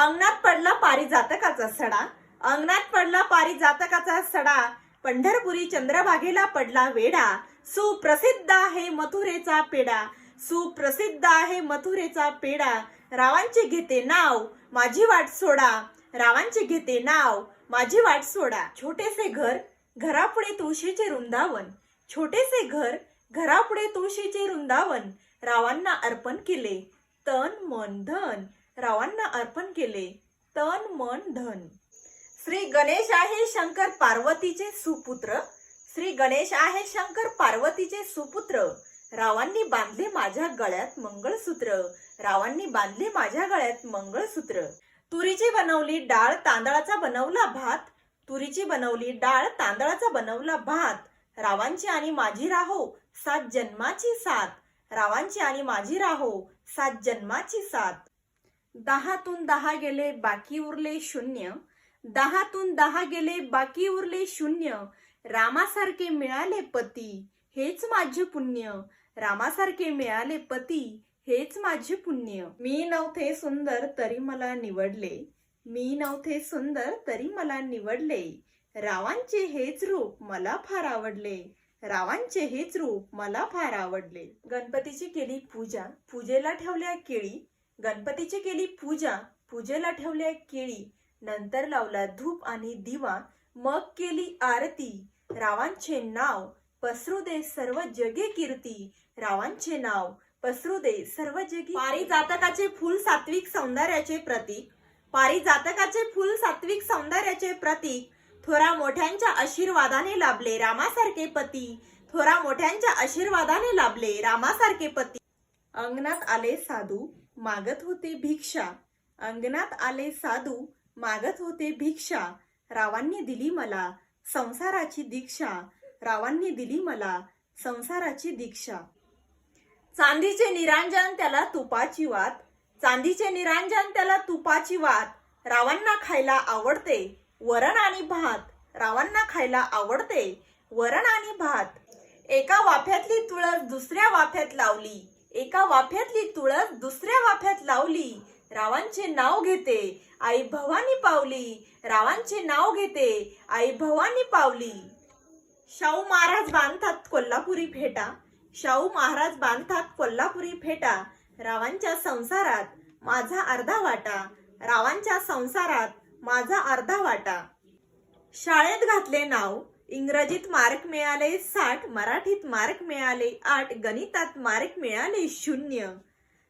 अंगणात पडला पारिजातकाचा सडा. अंगणात पडला पारिजातकाचा सडा. पंढरपुरी चंद्रभागेला पडला वेडा सुप्रसिद्ध आहे मथुरेचा पेडा सुप्रसिद्ध आहे मथुरेचा पेडा रावांचे घेते नाव माझी वाट सोडा. रावांचे घेते नाव माझी वाट सोडा. छोटेसे घर घरापुढे तुळशीचे वृंदावन. छोटेसे घर घरापुढे तुळशीचे वृंदावन. रावांना अर्पण केले. तन मन धन. रावांना अर्पण केले. तन मन धन. श्री गणेश आहे शंकर पार्वतीचे सुपुत्र. श्री गणेश आहे शंकर पार्वतीचे सुपुत्र. रावांनी बांधले माझ्या गळ्यात मंगळसूत्र. रावांनी बांधले माझ्या गळ्यात मंगळसूत्र. तुरीची बनवली डाळ तांदळाचा बनवला भात. तुरीची बनवली डाळ तांदळाचा बनवला भात. रावांची आणि माझी राहो सात जन्माची साथ. रावांची आणि माझी राहो सात जन्माची साथ. दहातून दहा गेले बाकी उरले शून्य. दहातून दहा गेले बाकी उरले शून्य. रामासारखे मिळाले पती हेच माझे पुण्य. रामासारखे मिळाले पती हेच माझे पुण्य. मी नव्हते सुंदर तरी मला निवडले. मी नव्हते सुंदर तरी मला निवडले. रावांचे हेच रूप मला फार आवडले. रावांचे हेच रूप मला फार आवडले. गणपतीची केली पूजा. पूजेला ठेवल्या केळी. गणपतीची केली पूजा पूजेला ठेवल्या केळी नंतर लावला धूप आणि दिवा मग केली आरती रावांचे नाव पसरू दे सर्व जगे कीर्ती रावांचे नाव पसरू दे सर्व जगी पारिजातकाचे फुल सात्विक सौंदर्याचे प्रतीक. पारिजातकाचे फुल सात्विक सौंदर्याचे प्रतीक. थोरा मोठ्यांच्या आशीर्वादाने लाभले रामासारखे पती. थोरा मोठ्यांच्या आशीर्वादाने लाभले रामासारखे पती. अंगणात आले साधू. मागत होते भिक्षा. अंगणात आले साधू मागत होते भिक्षा. रावांनी दिली मला संसाराची दीक्षा. रावांनी दिली मला संसाराची दीक्षा. चांदीचे निरांजन त्याला तुपाची वात. चांदीचे निरांजन त्याला तुपाची वात. रावांना खायला आवडते वरण आणि भात. रावांना खायला आवडते वरण आणि भात. एका वाफ्यातली तुळस दुसऱ्या वाफ्यात लावली. एका वाफ्यातली तुळस दुसऱ्या वाफ्यात लावली रावांचे नाव घेते आई भवानी पावली रावांचे नाव घेते आई भवानी पावली. शाहू महाराज बांधतात कोल्हापुरी फेटा शाहू महाराज बांधतात कोल्हापुरी फेटा रावांच्या संसारात माझा अर्धा वाटा रावांच्या संसारात माझा अर्धा वाटा. शाळेत घातले नाव इंग्रजीत मार्क मिळाले साठ मराठीत मार्क मिळाले आठ गणितात मार्क मिळाले शून्य.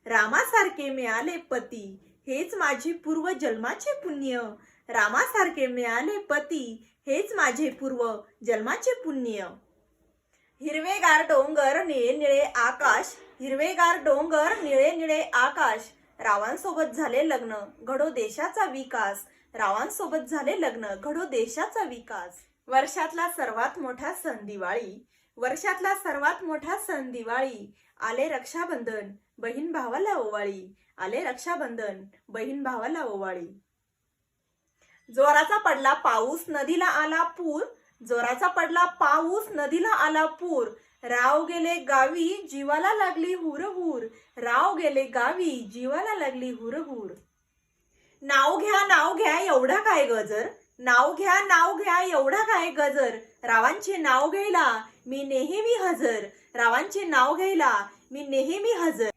रामासारखे मिळाले पती हेच माझे पूर्व जन्माचे पुण्य. रामासारखे मिळाले पती हेच माझे पूर्व जन्माचे पुण्य. हिरवेगार डोंगर निळे निळे आकाश हिरवेगार डोंगर निळे निळे आकाश. रावांसोबत झाले लग्न घडो देशाचा विकास. रावांसोबत झाले लग्न घडो देशाचा विकास. वर्षातला सर्वात मोठा सण दिवाळी. वर्षातला सर्वात मोठा सण दिवाळी. आले रक्षाबंधन बहीण भावाला ओवाळी. आले रक्षाबंधन बहीण भावाला ओवाळी. जोराचा पडला पाऊस नदीला आला पूर. जोराचा पडला पाऊस नदीला आला पूर. राव गेले गावी जीवाला लागली हुरहुर. राव गेले गावी जीवाला लागली हुरहुर. नाव घ्या नाव घ्या एवढा काय गजर? नाव घ्या नाव घ्या एवढा काय गजर? रावांचे नाव घ्यायला मी नेहमी हजर. रावांचे नाव घ्यायला मी नेहमी हजर.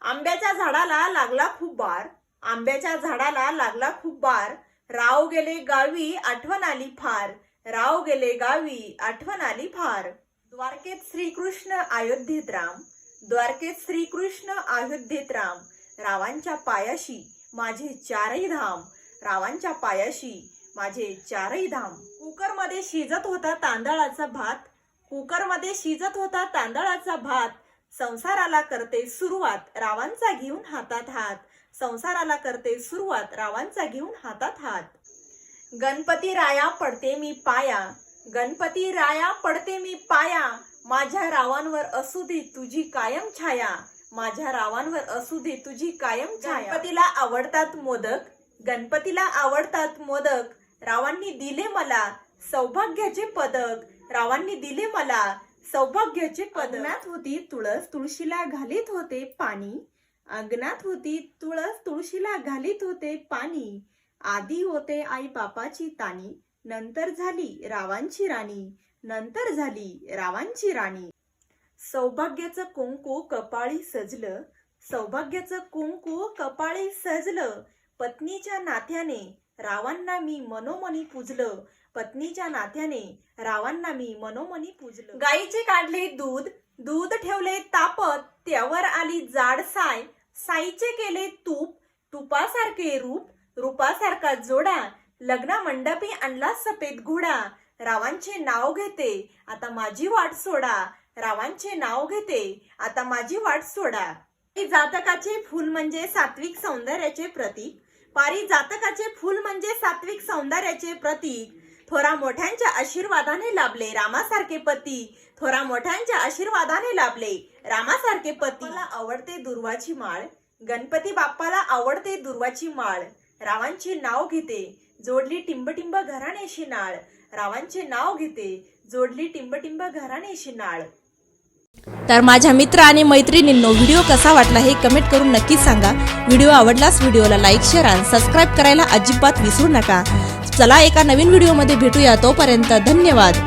आंब्याच्या झाडाला लागला खूप बार. आंब्याच्या झाडाला लागला खूप बार. राव गेले गावी आठवण आली फार. राव गेले गावी आठवण आली फार. द्वारकेत श्रीकृष्ण अयोध्येत राम. द्वारकेत श्रीकृष्ण अयोध्येत राम. रावांच्या पायाशी माझे चारही धाम. रावांच्या पायाशी माझे चारही धाम कुकरमध्ये शिजत होता तांदळाचा भात. कुकरमध्ये शिजत होता तांदळाचा भात. संसाराला करते सुरुवात रावांचा घेऊन हातात हात. संसाराला करते सुरुवात रावांचा घेऊन हातात हात. गणपती राया पडते मी पाया. गणपती राया पडते मी पाया. माझ्या रावांवर असू दे तुझी कायम छाया. माझ्या रावांवर असू दे तुझी कायम छाया. गणपतीला आवडतात मोदक. गणपतीला आवडतात मोदक. रावांनी दिले मला सौभाग्याचे पदक. रावांनी दिले मला सौभाग्याचे पदनात होती तुळस तुळशीला घालीत होते पाणी. अंगणात होती तुळस तुळशीला घालीत होते पाणी. आधी होते आई बापाची तानी नंतर झाली रावांची राणी. नंतर झाली रावांची राणी. सौभाग्याचं कुंकू कपाळी सजलं. सौभाग्याचं कुंकू कपाळी सजलं. पत्नीच्या नात्याने रावांना मी मनोमनी पूजलं. पत्नीच्या नात्याने रावांना मी मनोमनी पूजलं. गाईचे काढले दूध दूध ठेवले तापत त्यावर आली जाड साय. साईचे केले तूप तुपासारखे रूप रूपासारखा जोडा. लग्ना मंडपी आणला सफेद घोडा. रावांचे नाव घेते आता माझी वाट सोडा. रावांचे नाव घेते आता माझी वाट सोडा. हे जातकाचे फूल म्हणजे सात्विक सौंदर्याचे प्रतीक. पारिजातकाचे फुल फूल म्हणजे सात्विक सौंदर्याचे प्रतीक. थोरा मोठ्यांच्या आशीर्वादाने लाभले रामासारखे पती. थोरा मोठ्यांच्या आशीर्वादाने लाभले रामासारखे पती. मला आवडते दुर्वाची माळ. गणपती बाप्पाला आवडते दुर्वाची माळ. रावांचे नाव घेते जोडली टिंबटिंब घराणेशी नाळ. रावांचे नाव घेते जोडली टिंबटिंब घराणेशी नाळ. तर माझ्या मित्र आणि मैत्रिणींनो व्हिडिओ कसा वाटला हे कमेंट करून नक्की सांगा. व्हिडिओ आवडलास व्हिडिओला लाईक शेअर आणि सबस्क्राईब करायला अजिबात विसरू नका. चला एका नवीन व्हिडिओमध्ये भेटूया. तोपर्यंत धन्यवाद.